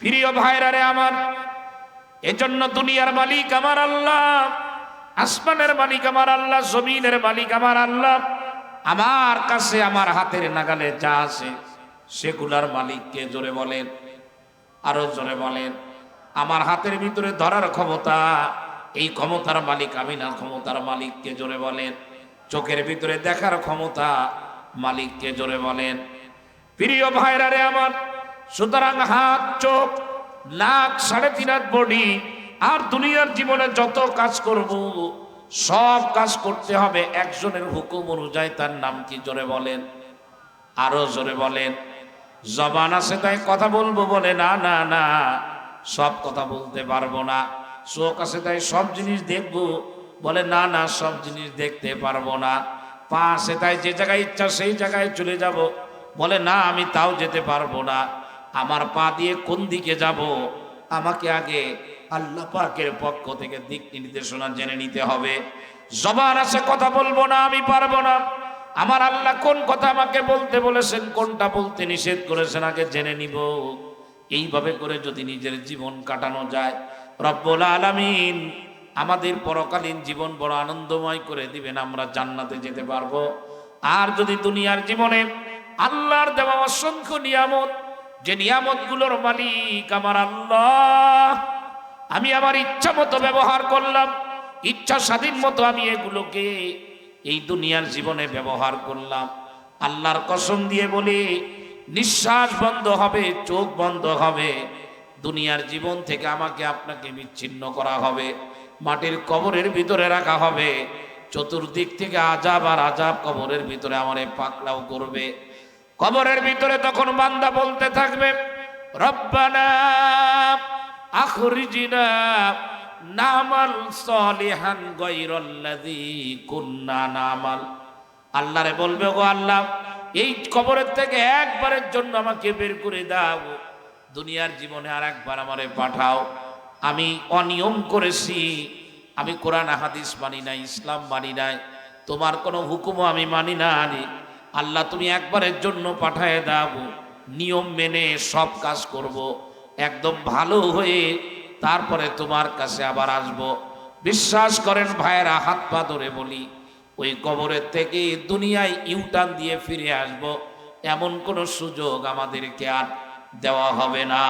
প্রিয় ভাইরা রে আমার, এজন্য দুনিয়ার মালিক আমার আল্লাহ, আসমানের মালিক আমার আল্লাহ, জমিনের মালিক আমার আল্লাহ, আমার কাছে আমার হাতের নাগালে যা আছে সেগুলার মালিককে জোরে বলেন, আরও জোরে বলেন, আমার হাতের ভিতরে ধরার ক্ষমতা, এই ক্ষমতার মালিক আমি না, ক্ষমতার মালিককে জোরে বলেন, চোখের ভিতরে দেখার ক্ষমতা মালিককে জোরে বলেন। প্রিয় ভাইরা রে আমার সুতরাং হাত, চোখ, নাক, সাড়ে তিন হাত বডি, আর দুনিয়ার জীবনে যত কাজ করব, সব কাজ করতে হবে। একজনের হুকুম অনুযায়ী তার নাম কি জোরে বলেন? আরও জোরে বলেন। জবান আছে তাই কথা বলব বলে, না না না, সব কথা বলতে পারব না। চোখ আছে তাই সব জিনিস দেখব বলে, না না, সব জিনিস দেখতে পারব না। পা আছে তাই যে জায়গায় ইচ্ছা সেই জায়গায় চলে যাব বলে, না, আমি তাও যেতে পারব না। আমার পা দিয়ে কোন দিকে যাব? আমাকে আগে আল্লাহ পাকের পক্ষ থেকে দিক নির্দেশনা জেনে নিতে হবে। জবান আছে, কথা বলব না, আমি পারব না। আমার আল্লাহ কোন কথা আমাকে বলতে বলেছেন, কোনটা বলতে নিষেধ করেছেন আগে জেনে নিব। এইভাবে করে যদি নিজের জীবন কাটানো যায়, রব্বুল আলামিন আমাদের পরকালীন জীবন বড় আনন্দময় করে দিবেন, আমরা জান্নাতে যেতে পারব। আর যদি দুনিয়ার জীবনে আল্লাহর দেওয়া অসংখ্য নিয়ামত যে নিয়ামতগুলোর মালিক আমার আল্লাহ, আমি আমার ইচ্ছা মতো ব্যবহার করলাম, ইচ্ছা স্বাধীন মতো আমি এগুলোকে এই দুনিয়ার জীবনে ব্যবহার করলাম। আল্লাহর কসম দিয়ে বলি, নিঃশ্বাস বন্ধ হবে, চোখ বন্ধ হবে, দুনিয়ার জীবন থেকে আমাকে আপনাকে বিচ্ছিন্ন করা হবে, মাটির কবরের ভিতরে রাখা হবে, চতুর্দিক থেকে আজাব আর আজাব কবরের ভিতরে আমারে পাকড়াও করবে। কবরের ভিতরে তখন বান্দা বলতে থাকবে নামাল আল্লাহরে বলবে গো আল্লাহ, এই কবরের থেকে একবারের জন্য আমাকে বের করে দাও। দুনিয়ার জীবনে আর একবার আমারে পাঠাও। আমি অনিয়ম করেছি, আমি কোরআন, হাদিস মানি নাই, ইসলাম মানি নাই। তোমার কোনো হুকুমও আমি মানি না আনি আল্লাহ তুমি একবারের জন্য পাঠায় দাও। নিয়ম মেনে সব কাজ করব। একদম ভালো হয়ে তারপরে তোমার কাছে আবার আসব। বিশ্বাস করেন ভাইয়েরা, হাত পা ধরে বলি, ওই কবরের থেকে দুনিয়ায় ইউটার্ন দিয়ে ফিরে আসব। এমন কোনো সুযোগ আমাদেরকে আর দেওয়া হবে না।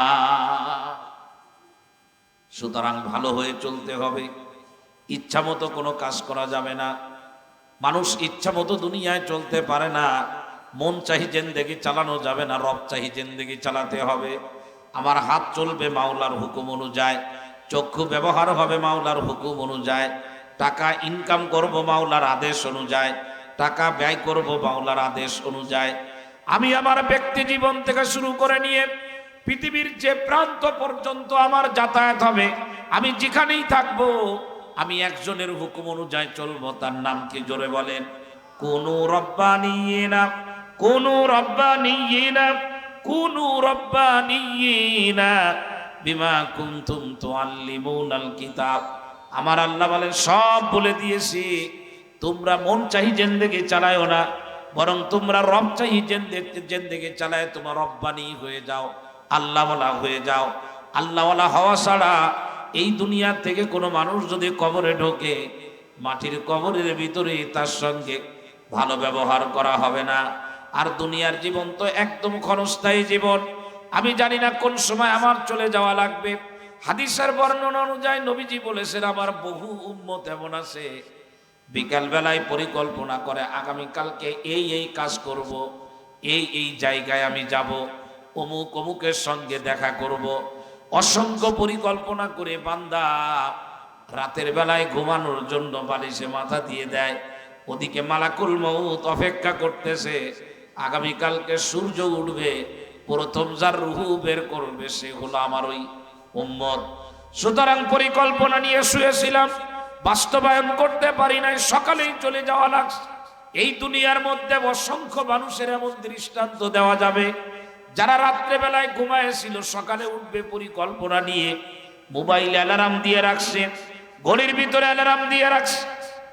সুতরাং ভালো হয়ে চলতে হবে। ইচ্ছা মতো কোনো কাজ করা যাবে না। মানুষ ইচ্ছা মতো দুনিয়ায় চলতে পারে না। মন চাহি জেন্দেগি চালানো যাবে না, রব চাহি জেন্দেগি চালাতে হবে। আমার হাত চলবে মাওলার হুকুম অনুযায়ী, চক্ষু ব্যবহার হবে মাওলার হুকুম অনুযায়ী, টাকা ইনকাম করব মাওলার আদেশ অনুযায়ী, টাকা ব্যয় করব মাওলার আদেশ অনুযায়ী। আমি আমার ব্যক্তি জীবন থেকে শুরু করে নিয়ে পৃথিবীর যে প্রান্ত পর্যন্ত আমার যাতায়াত হবে, আমি যেখানেই থাকব আমি একজনের হুকুম অনুযায়ী চলবো, তার নাম কি জোরে বলেন? কোন রব্বা নিয়ে না কোন রব্বা নিয়ে না কোন রব্বা নিয়ে না বিমা কুন্তুম তো আল্লিমুন আল কিতাব আমার আল্লাহ বলেন, সব বলে দিয়েছি, তোমরা মন চাহি জেন্দেগে চালায়ও না, বরং তোমরা রব চাহি জেন্দেগে চালায়, তোমার রব্বানি হয়ে যাও, আল্লাহওয়ালা হয়ে যাও। আল্লাহওয়ালা হওয়া ছাড়া এই দুনিয়া থেকে কোনো মানুষ যদি কবরে ঢোকে, মাটির কবরের ভিতরে তার সঙ্গে ভালো ব্যবহার করা হবে না আর দুনিয়ার জীবন তো একদম ক্ষণস্থায়ী জীবন আমি জানি না কোন সময় আমার চলে যাওয়া লাগবে হাদিসের বর্ণনা অনুযায়ী নবীজি বলেছেন, আমার বহু উম্মত এমন আছে বিকাল বেলায় পরিকল্পনা করে আগামীকালকে এই এই কাজ করব। এই এই জায়গায় আমি যাব, অমুক অমুকের সঙ্গে দেখা করব। অসংখ্য পরিকল্পনা করে বান্দা রাতের বেলায় ঘুমানোর জন্য বালিশে মাথা দিয়ে দেয়। ওদিকে মালাকুল মৌত অপেক্ষা করতেছে, আগামীকালকে সূর্য উঠবে, প্রথম যার রুহু বের করবে সে হলো আমার ওই উম্মত। সুতরাং পরিকল্পনা নিয়ে শুয়েছিলাম, বাস্তবায়ন করতে পারি নাই, সকালেই চলে যাওয়া লাগছে। এই দুনিয়ার মধ্যে অসংখ্য মানুষের এমন দৃষ্টান্ত দেওয়া যাবে যারা রাত্রেবেলায় ঘুমায়েছিল সকালে উঠবে পরিকল্পনা নিয়ে মোবাইল অ্যালার্ম দিয়ে রাখছে, ঘড়ির ভিতরে অ্যালার্ম দিয়ে রাখছে,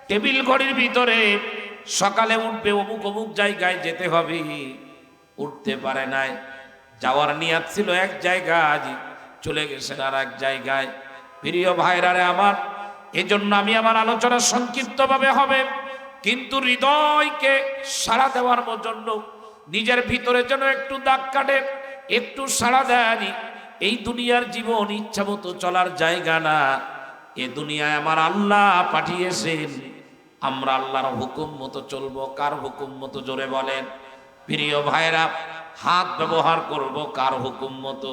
টেবিল ঘড়ির ভিতরে, সকালে উঠবে অমুক অমুক জায়গায় যেতে হবে। উঠতে পারে নাই। যাওয়ার নিয়াত ছিল এক জায়গায় চলে গেছেন আর এক জায়গায়। প্রিয় ভাইরারে আমার, এজন্য আমি আমার আলোচনা সংক্ষিপ্তভাবে হবে, কিন্তু হৃদয়কে সাড়া দেওয়ার জন্য নিজের ভিতরে যেন একটু দাগ কাটে, একটু সাড়া দেয়নি। এই দুনিয়ার জীবন ইচ্ছা মতো চলার জায়গা না। এ দুনিয়ায় আমার আল্লাহ পাঠিয়েছেন। আমরা আল্লাহর হুকুম মতো চলবো, কার হুকুম মতো জোরে বলেন? প্রিয় ভাইরা হাত ব্যবহার করব কার হুকুম মতো?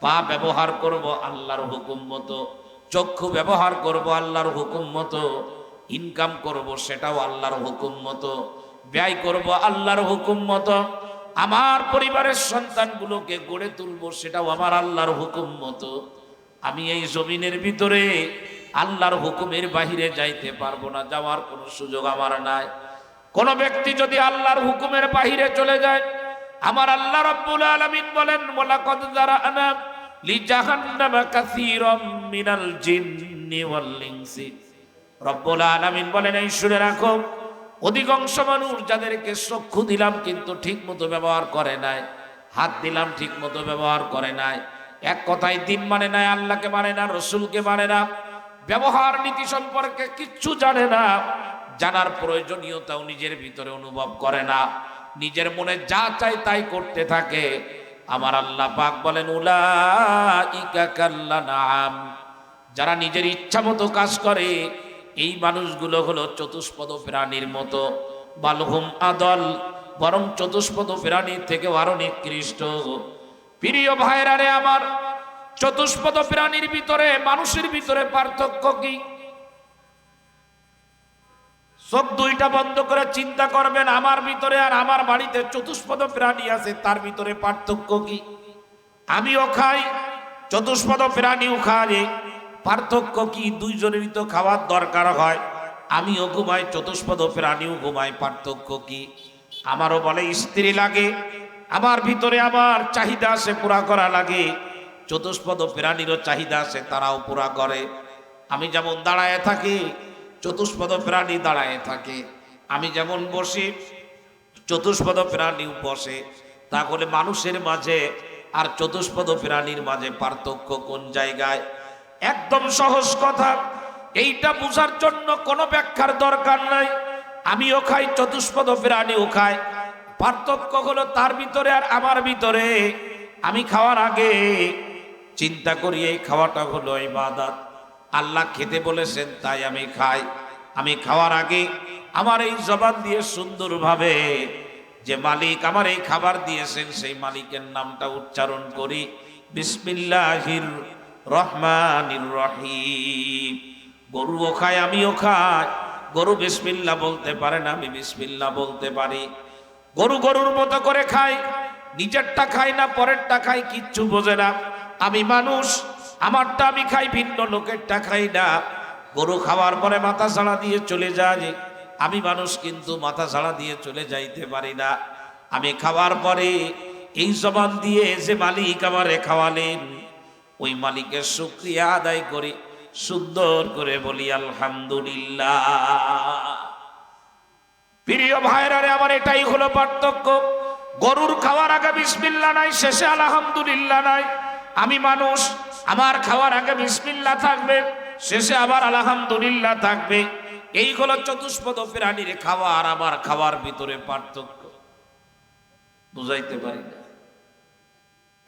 পা ব্যবহার করব আল্লাহর হুকুম মতো? চক্ষু ব্যবহার করব আল্লাহর হুকুম মতো? ইনকাম করব সেটাও আল্লাহর হুকুম মতো? ব্যয় করব আল্লাহর হুকুম মতো। আমার পরিবারের সন্তানগুলোকে গড়ে তুলবো, সেটাও আমার আল্লাহর হুকুম মতো। আমি এই জমিনের ভিতরে আল্লাহর হুকুমের বাহিরে যাইতে পারব না, যাওয়ার কোনো সুযোগ আমার নাই। কোন ব্যক্তি যদি আল্লাহর হুকুমের বাহিরে চলে যায়, আমার আল্লাহ রাব্বুল আলামিন বলেন, ওয়ালাকাদ যারানা লিজাহান্নামা কাসীরাম মিনাল জিন্নি ওয়াল ইনসি। রব্বুল আলামিন বলেন, এই শুনে রাখো অধিকাংশ মানুষ যাদেরকে চক্ষু দিলাম কিন্তু ঠিক মতো ব্যবহার করে নাই, হাত দিলাম ঠিক মতো ব্যবহার করে নাই। এক কথায় দিন মানে নাই আল্লাহকে মানে না, রসুলকে মানে না। ব্যবহার নীতি সম্পর্কে কিচ্ছু জানে না। জানার প্রয়োজনীয়তাও নিজের ভিতরে অনুভব করে না। নিজের মনে যা চাই তাই করতে থাকে। আমার আল্লাহ পাক বলেন উলা ইকা কাল্লা নাম যারা নিজের ইচ্ছা মতো কাজ করে এই মানুষগুলো হলো চতুষ্পদ প্রাণীর মতো। বালহুম আদল, বরং চতুষ্পদ প্রাণীর থেকে আরও নিকৃষ্ট। প্রিয় ভাইরারে আমার, চতুষ্পদ প্রাণীর ভিতরে, মানুষের ভিতরে পার্থক্য কি? চোখ দুইটা বন্ধ করে চিন্তা করবেন, আমার ভিতরে আর আমার বাড়িতে চতুষ্পদ প্রাণী আছে, তার ভিতরে পার্থক্য কি? আমিও খাই, চতুষ্পদ প্রাণীও খায় পার্থক্য কি? দুইজনেরই তো খাওয়ার দরকার হয়। আমিও ঘুমাই, চতুষ্পদ প্রাণীও ঘুমাই পার্থক্য কি? আমারও বলে স্ত্রী লাগে, আমার ভিতরে আমার চাহিদা আছে, পুরা করা লাগে। চতুষ্পদ প্রাণীরও চাহিদা আছে, তারাও পুরা করে। আমি যেমন দাঁড়ায় থাকি, চতুষ্পদ প্রাণী দাঁড়ায় থাকে। আমি যেমন বসি, চতুষ্পদ প্রাণীও বসে। তাহলে মানুষের মাঝে আর চতুষ্পদ প্রাণীর মাঝে পার্থক্য কোন জায়গায়? একদম সহজ কথা। এইটা বুঝার জন্য কোনো ব্যাখ্যার দরকার নাই। আমিও খাই, চতুষ্পদ প্রাণীও খাই। পার্থক্য হলো তার ভিতরে আর আমার ভিতরে। আমি খাওয়ার আগে চিন্তা করি, এই খাওয়াটা হলো এই ইবাদত। আল্লাহ খেতে বলেছেন, তাই আমি খাই। আমি খাওয়ার আগে আমার এই জবান দিয়ে সুন্দরভাবে যে মালিক আমার এই খাবার দিয়েছেন, সেই মালিকের নামটা উচ্চারণ করি। বিসমিল্লাহির রহমানির রহিম। গরুও খায়, আমিও খাই। গরু বিসমিল্লা বলতে পারে না, আমি বিসমিল্লা বলতে পারি। গরু গরুর মতো করে খাই নিজেরটা খাই না, পরেরটা খাই কিচ্ছু বোঝে না। আমি মানুষ, আমারটা আমি খাই, ভিন্ন লোকেরটা খাই না। গরু খাওয়ার পরে মাথা ছাড়া দিয়ে চলে যায়। আমি মানুষ কিন্তু মাথা ছাড়া দিয়ে চলে যাইতে পারি না। আমি খাওয়ার পরে এই জবান দিয়ে যে মালিক আমারে খাওয়ালেন ওই মালিকের শুক্রিয়া আদায় করি, সুন্দর করে বলি, আলহামদুলিল্লাহ। প্রিয় ভাইরারে আমার এটাই হলো পার্থক্য। গরুর খাওয়ার আগে বিসমিল্লা নাই, শেষে আলহামদুলিল্লাহ নাই। আমি মানুষ, আমার খাওয়ার আগে বিসমিল্লা থাকবে, শেষে আবার আলহামদুলিল্লাহ থাকবে। এই হলো চতুষ্পদ প্রাণীর খাওয়া আমার খাওয়ার ভিতরে পার্থক্য। বুঝাইতে পারি না।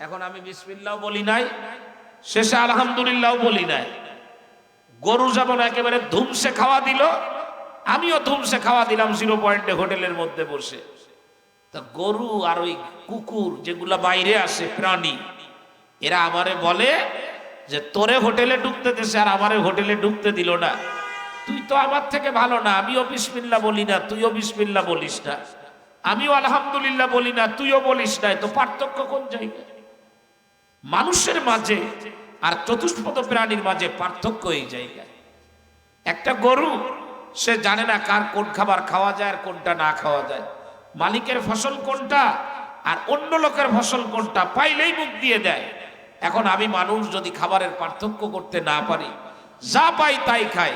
এখন আমি বিসমিল্লাও বলি নাই শেষে আলহামদুলিল্লাহ বলি নাই। গরু যেমন একেবারে ধুমসে খাওয়া দিল, আমিও ধুমসে খাওয়া দিলাম জিরো পয়েন্টে হোটেলের মধ্যে বসে। তা গরু আর ওই কুকুর যেগুলা বাইরে আসে, প্রাণী, এরা আমারে বলে যে, তোরে হোটেলে ঢুকতে দেশে আর আমারে হোটেলে ঢুকতে দিল না। তুই তো আমার থেকে ভালো না, আমিও বিসমিল্লা বলি না, তুইও বিসমিল্লা বলিস না। আমিও আলহামদুলিল্লাহ বলি না, তুইও বলিস না। তো পার্থক্য কোন জায়গায়? মানুষের মাঝে আর চতুষ্পদ প্রাণীর মাঝে পার্থক্য এই জায়গায়। একটা গরু, সে জানে না কার কোন খাবার খাওয়া যায় আর কোনটা না খাওয়া যায়। মালিকের ফসল কোনটা আর অন্য লোকের ফসল কোনটা পাইলেই মুখ দিয়ে দেয়। এখন আমি মানুষ যদি খাবারের পার্থক্য করতে না পারি, যা পাই তাই খাই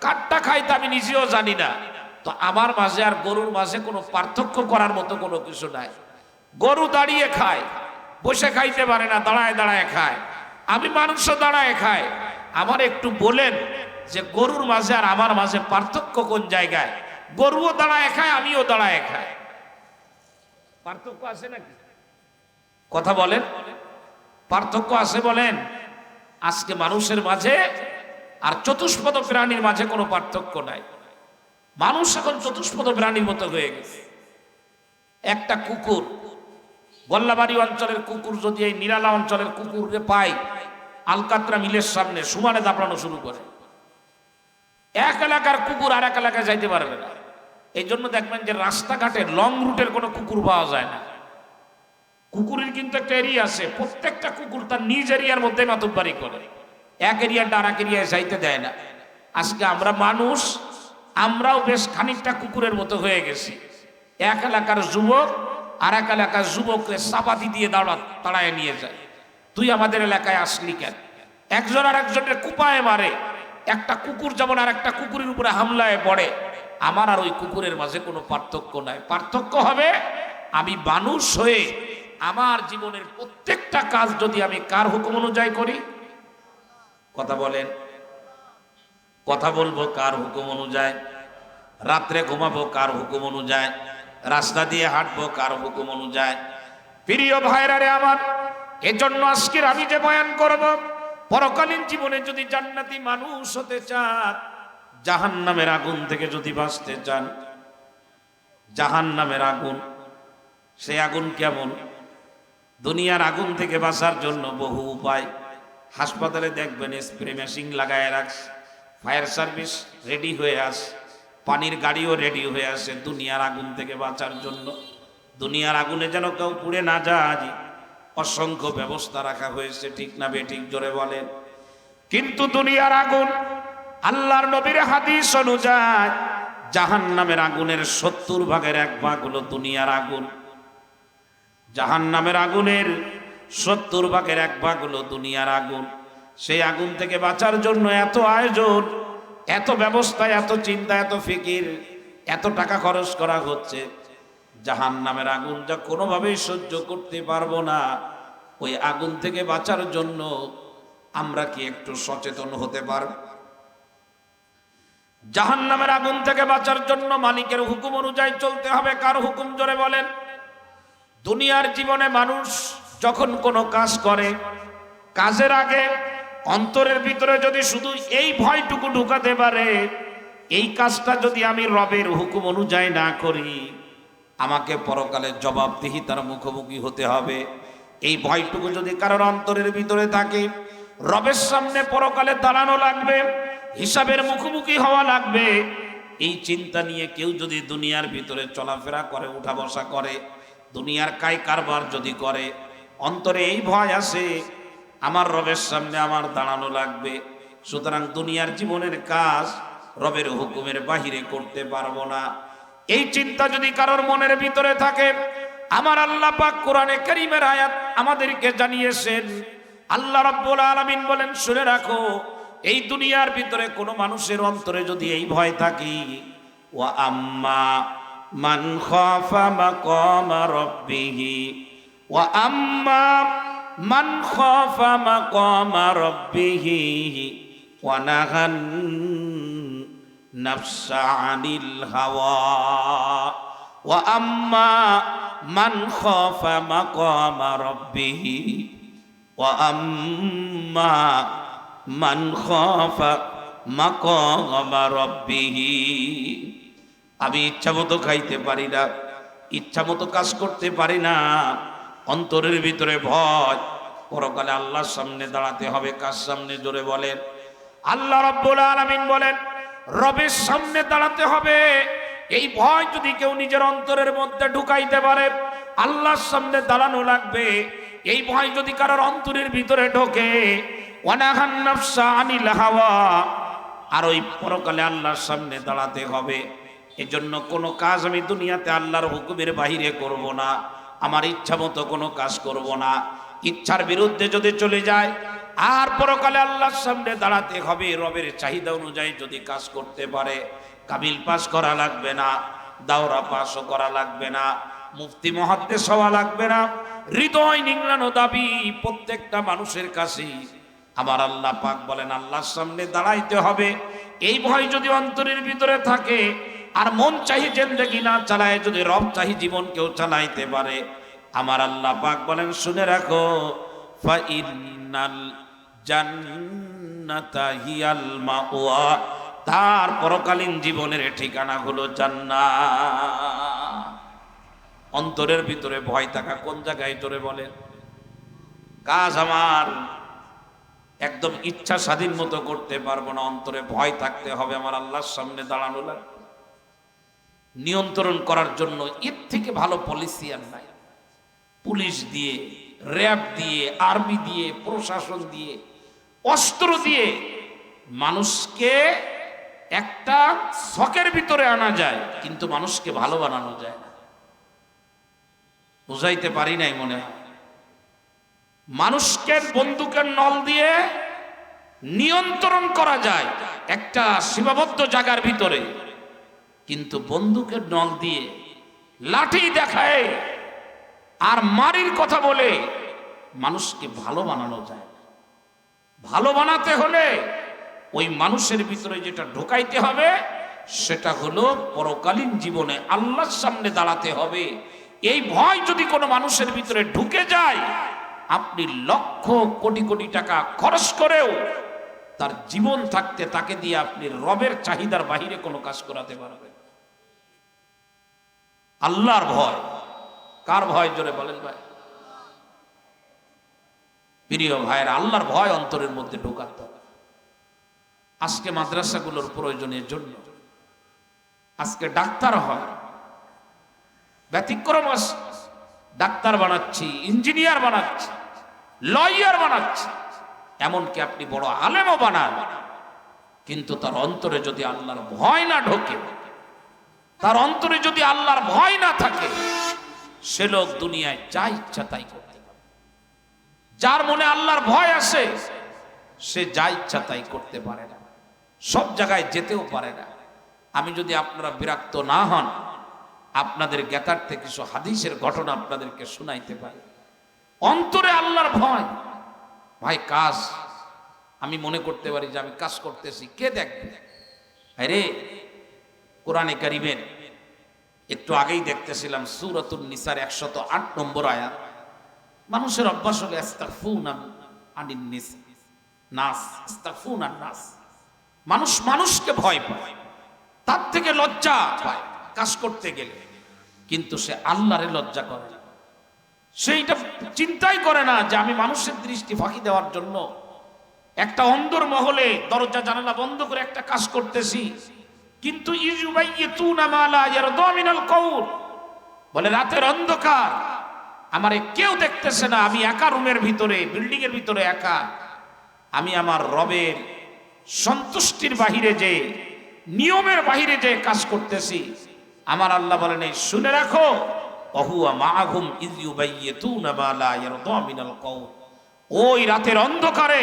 কাঠটা খাই তা আমি নিজেও জানি না। তো আমার মাঝে আর গরুর মাঝে কোনো পার্থক্য করার মতো কোনো কিছু নাই। গরু দাঁড়িয়ে খায় বসে খাইতে পারে না, দাঁড়ায় দাঁড়ায় খায়। আমি মানুষও দাঁড়ায় খাই। আমার একটু বলেন যে গরুর মাঝে আর আমার মাঝে পার্থক্য কোন জায়গায়? গরুও দাঁড়ায় খায়, আমিও দাঁড়ায় খাই। পার্থক্য আছে নাকি? কথা বলেন। পার্থক্য আছে বলেন? আজকে মানুষের মাঝে আর চতুষ্পদ প্রাণীর মাঝে কোনো পার্থক্য নাই। মানুষ এখন চতুষ্পদ প্রাণীর মতো হয়ে গেছে। একটা কুকুর গোল্লাবাড়ি অঞ্চলের কুকুর যদি এই নিরালা অঞ্চলের কুকুরকে পায়, আলকাত্রা মিলের সামনে সুমানে দাপড়ানো শুরু করে। এক এলাকার কুকুর আর এক এলাকায় যাইতে পারবে না। এই জন্য দেখবেন যে রাস্তাঘাটে লং রুটের কোনো কুকুর পাওয়া যায় না। কুকুরের কিন্তু একটা এরিয়া আছে, প্রত্যেকটা কুকুর তার নিজ এরিয়ার মধ্যে মাতুব্বারি করে। এক এরিয়াটা আর এক এরিয়ায় যাইতে দেয় না। আজকে আমরা মানুষ, আমরাও বেশ খানিকটা কুকুরের মতো হয়ে গেছি। এক এলাকার যুবক আর এক এলাকার যুবককে চাপাতি দিয়ে দাঁড়া তাড়ায় নিয়ে যায়। তুই আমাদের এলাকায় আসলি কেন? একজন আর একজনের কুপায় মারে। একটা কুকুর যেমন আর একটা কুকুরের উপরে হামলায় পড়ে, আমার আর ওই কুকুরের মাঝে কোনো পার্থক্য নাই। পার্থক্য হবে, আমি মানুষ হয়ে আমার জীবনের প্রত্যেকটা কাজ যদি আমি কার হুকুম অনুযায়ী করি? কথা বলেন। কথা বলব কার হুকুম অনুযায়ী? রাত্রে ঘুমাবো কার হুকুম অনুযায়ী? রাস্তা দিয়ে হাঁটবো, কার হুকুম অনুযায়ী। প্রিয় ভাইরা রে আমার, এজন্য আজকের আমি যে বয়ান করব, পরকালীন জীবনে যদি জান্নাতি মানুষ হতে চান জাহান নামের আগুন থেকে যদি বাঁচতে চান জাহান নামের আগুন, সেই আগুন কেমন? দুনিয়ার আগুন থেকে বাঁচার জন্য বহু উপায়। হাসপাতালে দেখবেন স্প্রে মেশিন লাগায় রাখছে ফায়ার সার্ভিস রেডি হয়ে আস। পানির গাড়িও রেডি হয়ে আসে দুনিয়ার আগুন থেকে বাঁচার জন্য। দুনিয়ার আগুনে যেন কেউ পুড়ে না যায়। অসংখ্য ব্যবস্থা রাখা হয়েছে, ঠিক না বেঠিক জোরে বলেন। কিন্তু দুনিয়ার আগুন আল্লাহর নবীর হাদিস অনুযায়ী জাহান নামের আগুনের সত্তর ভাগের এক ভাগ হলো দুনিয়ার আগুন। জাহান নামের আগুনের সত্তর ভাগের এক ভাগ হলো দুনিয়ার আগুন। সেই আগুন থেকে বাঁচার জন্য এত আয়োজন এত ব্যবস্থা, এত চিন্তা, এত ফিকির, এত টাকা খরচ করা হচ্ছে। জাহান নামের আগুন যা কোনোভাবেই সহ্য করতে পারব না। ওই আগুন থেকে বাঁচার জন্য আমরা কি একটু সচেতন হতে পারব জাহান নামের আগুন থেকে বাঁচার জন্য মালিকের হুকুম অনুযায়ী চলতে হবে। কার হুকুম? জোরে বলেন। দুনিয়ার জীবনে মানুষ যখন কোনো কাজ করে, কাজের আগে অন্তরের ভিতরে যদি শুধু এই ভয়টুকু ঢুকাতে পারে, এই কাজটা যদি আমি রবের হুকুম অনুযায়ী না করি, আমাকে পরকালে জবাবদিহি তার মুখোমুখি হতে হবে। এই ভয়টুকু যদি কারোর অন্তরের ভিতরে থাকে, রবের সামনে পরকালে দাঁড়ানো লাগবে, হিসাবের মুখোমুখি হওয়া লাগবে। এই চিন্তা নিয়ে কেউ যদি দুনিয়ার ভিতরে চলাফেরা করে উঠা বসা করে, দুনিয়ার কাই কারবার যদি করে, অন্তরে এই ভয় আসে আমার রবের সামনে আমার দাঁড়ানো লাগবে। সুতরাং দুনিয়ার জীবনের কাজ রবের হুকুমের বাহিরে করতে পারব না। এই চিন্তা যদি কারোর মনের ভিতরে থাকে, আমার আল্লাহ পাক কোরআনে করিমের আয়াত আমাদেরকে জানিয়েছেন। আল্লাহ রাব্বুল আলামিন বলেন, শুনে রাখো, এই দুনিয়ার ভিতরে কোনো মানুষের অন্তরে যদি এই ভয় থাকি, ওয়া আম্মা মান খাফা মাকামা রাব্বিহি, ওয়া আম্মা মান খাফা মাকামা রাব্বিহি ওয়া নাহান নাফসা আনিল হাওয়া। ওয়া আম্মা মান খাফা মাকামা রাব্বিহি ওয়া আম্মা মান খাফা মাকামা রাব্বিহি। আমি ইচ্ছা মতো খাইতে পারি না, ইচ্ছা মতো কাজ করতে পারি না। অন্তরের ভিতরে ভয়। পরকালে আল্লাহর সামনে দাঁড়াতে হবে, কার সামনে? জোরে বলেন। আল্লাহ রব্বুল আলামিন বলেন, রবের সামনে দাঁড়াতে হবে। এই ভয় যদি কেউ নিজের অন্তরের মধ্যে ঢুকাইতে পারে, আল্লাহর সামনে দাঁড়ানো লাগবে। এই ভয় যদি কারোর অন্তরের ভিতরে ঢোকে আর ওই পরকালে আল্লাহর সামনে দাঁড়াতে হবে। এজন্য কোনো কাজ আমি দুনিয়াতে আল্লাহর হুকুমের বাহিরে করব না। আমার ইচ্ছা মতো কোনো কাজ করব না। ইচ্ছার বিরুদ্ধে যদি চলে যায়, আর পরকালে আল্লাহর সামনে দাঁড়াতে হবে, রবের চাহিদা অনুযায়ী যদি কাজ করতে পারে কাবিল পাস করা লাগবে না, দাওরা পাসও করা লাগবে না, মুফতি মহাদ্দেশ হওয়া লাগবে না, হৃদয় নিংড়ানো দাবি প্রত্যেকটা মানুষের কাছে আমার আল্লাহ পাক বলেন, আল্লাহর সামনে দাঁড়াইতে হবে। এই ভয় যদি অন্তরের ভিতরে থাকে আর মন চাহি জেন্দেগি না চালায়, যদি রব চাহি জীবন কেউ চালাইতে পারে। আমার আল্লাহ পাক বলেন, শুনে রাখো তার পরকালীন জীবনের ঠিকানা হলো জান্নাত। অন্তরের ভিতরে ভয় থাকা কোন জায়গায় তোরে বলেন কাজ আমার, একদম ইচ্ছা স্বাধীন মতো করতে পারব না, অন্তরে ভয় থাকতে হবে, আমার আল্লাহর সামনে দাঁড়ানো লাগবে নিয়ন্ত্রণ করার জন্য এর থেকে ভালো পলিসি আর নাই। পুলিশ দিয়ে, র্যাব দিয়ে আর্মি দিয়ে, প্রশাসন দিয়ে, অস্ত্র দিয়ে মানুষকে একটা শখের ভিতরে আনা যায়, কিন্তু মানুষকে ভালো বানানো যায় না। বুঝাইতে পারি নাই মনে মানুষকে বন্দুকের নল দিয়ে নিয়ন্ত্রণ করা যায় একটা সীমাবদ্ধ জায়গার ভিতরে। কিন্তু বন্দুকের নল দিয়ে লাঠি দেখায় আর মারির কথা বলে মানুষকে ভালো বানানো যায় ভালো বানাতে হলে ওই মানুষের ভিতরে যেটা ঢোকাইতে হবে, সেটা হলো পরকালীন জীবনে আল্লাহর সামনে দাঁড়াতে হবে। এই ভয় যদি কোনো মানুষের ভিতরে ঢুকে যায়, আপনি লক্ষ কোটি কোটি টাকা খরচ করেও তার জীবন থাকতে তাকে দিয়ে আপনি রবের চাহিদার বাহিরে কোনো কাজ করাতে পারবেন আল্লাহর ভয়। কার ভয় জোরে বলেন ভাই? প্রিয় ভাইয়ের, আল্লাহর ভয় অন্তরের মধ্যে ঢোকাতে হবে আজকে মাদ্রাসাগুলোর প্রয়োজনের জন্য। আজকে ডাক্তার হয়। ব্যতিক্রম ডাক্তার বানাচ্ছি, ইঞ্জিনিয়ার বানাচ্ছি, লয়ার বানাচ্ছি। এমনকি আপনি বড় আলেমও বানান। কিন্তু তার অন্তরে যদি আল্লাহর ভয় না ঢোকে তার অন্তরে যদি আল্লাহর ভয় না থাকে, সে লোক দুনিয়ায় যা ইচ্ছা তাই করতে পারে। যার মনে আল্লাহর ভয় আসে সে যা ইচ্ছা তাই করতে পারে না। সব জায়গায় যেতেও পারে না। আমি যদি আপনারা বিরক্ত না হন, আপনাদের জ্ঞাতার্থে কিছু হাদিসের ঘটনা আপনাদেরকে শুনাইতে পারি। অন্তরে আল্লাহর ভয়। ভাই, কাজ। আমি মনে করতে পারি যে আমি কাজ করতেছি। কে দেখবে? আরে কোরআনে কারিমের একটু আগেই দেখতেছিলাম সুরতুল নিসার একশত আট নম্বর আয়াত। মানুষের অভ্যাস হলে নিস মানুষ মানুষকে ভয় পায়, তার থেকে লজ্জা কাজ করতে গেলে। কিন্তু সে আল্লাহরে লজ্জা করে। সেইটা চিন্তাই করে না যে আমি মানুষের দৃষ্টি ফাঁকি দেওয়ার জন্য একটা অন্দর মহলে দরজা জানালা বন্ধ করে একটা কাজ করতেছি। কিন্তু বলে, রাতের অন্ধকার, আমারে কেউ দেখতেছে না, আমি একা রুমের ভিতরে বিল্ডিং এর ভিতরে একা। আমি আমার রবের সন্তুষ্টির বাহিরে যে, নিয়মের বাহিরে যে কাজ করতেছি, আমার আল্লাহ বলেন, এই শুনে রাখো ওই রাতের অন্ধকারে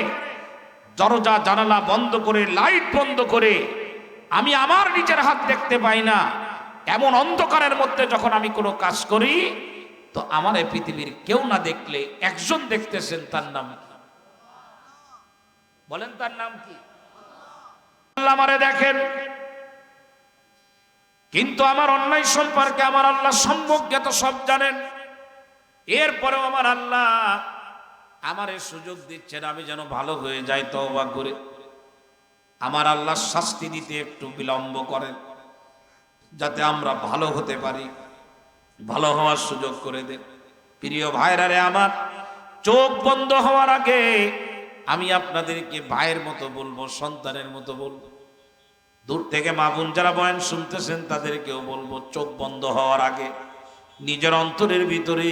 দরজা জানালা বন্ধ করে, লাইট বন্ধ করে আমি আমার নিজের হাত দেখতে পাই না। এমন অন্ধকারের মধ্যে যখন আমি কোনো কাজ করি, তো আমার এই পৃথিবীর কেউ না দেখলে একজন দেখতেছেন তার নাম কি? বলেন তার নাম কি? আমারে দেখেন। কিন্তু আমার অন্যায় সম্পর্কে আমার আল্লাহ সম্মুখ জ্ঞাত সব জানেন। এরপরেও আমার আল্লাহ আমার সুযোগ দিচ্ছেন, আমি যেন ভালো হয়ে যাই, তওবা করে। আমার আল্লাহ শাস্তি দিতে একটু বিলম্ব করেন, যাতে আমরা ভালো হতে পারি, ভালো হওয়ার সুযোগ করে দেন। প্রিয় ভাইরা রে আমার, চোখ বন্ধ হওয়ার আগে আমি আপনাদেরকে ভাইয়ের মতো বলব, সন্তানের মতো বলব। দূর থেকে মা বোন যারা বয়ান শুনতেছেন, তাদেরকেও বলব, চোখ বন্ধ হওয়ার আগে নিজের অন্তরের ভিতরে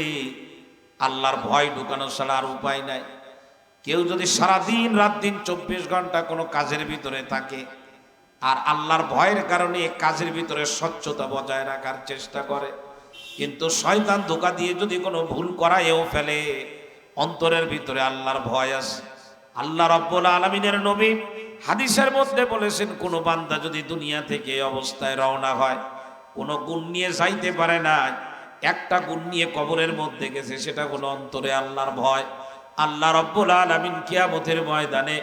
আল্লাহর ভয় ঢুকানো ছাড়া আর উপায় নাই। কেউ যদি সারাদিন, রাত দিন, চব্বিশ ঘণ্টা কোনো কাজের ভিতরে থাকে আর আল্লাহর ভয়ের কারণে কাজের ভিতরে স্বচ্ছতা বজায় রাখার চেষ্টা করে, কিন্তু শয়তান ধোকা দিয়ে যদি কোনো ভুল করায়ও ফেলে, অন্তরের ভিতরে আল্লাহর ভয় আছে। আল্লাহ রব্বুল আলমিনের নবী হাদিসের মধ্যে বলেছেন, কোনো বান্দা যদি দুনিয়া থেকে অবস্থায় রওনা হয়, কোনো গুণ নিয়ে যাইতে পারে না। একটা গুণ নিয়ে কবরের মধ্যে গেছে, সেটা কোনো অন্তরে আল্লাহর ভয়। আল্লাহ রব্বুল আলমিন কিয়ামতের ময়দানে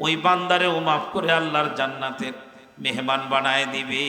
ওই বান্দারেও মাফ করে আল্লাহর জান্নাতের মেহমান বানায় দিবে।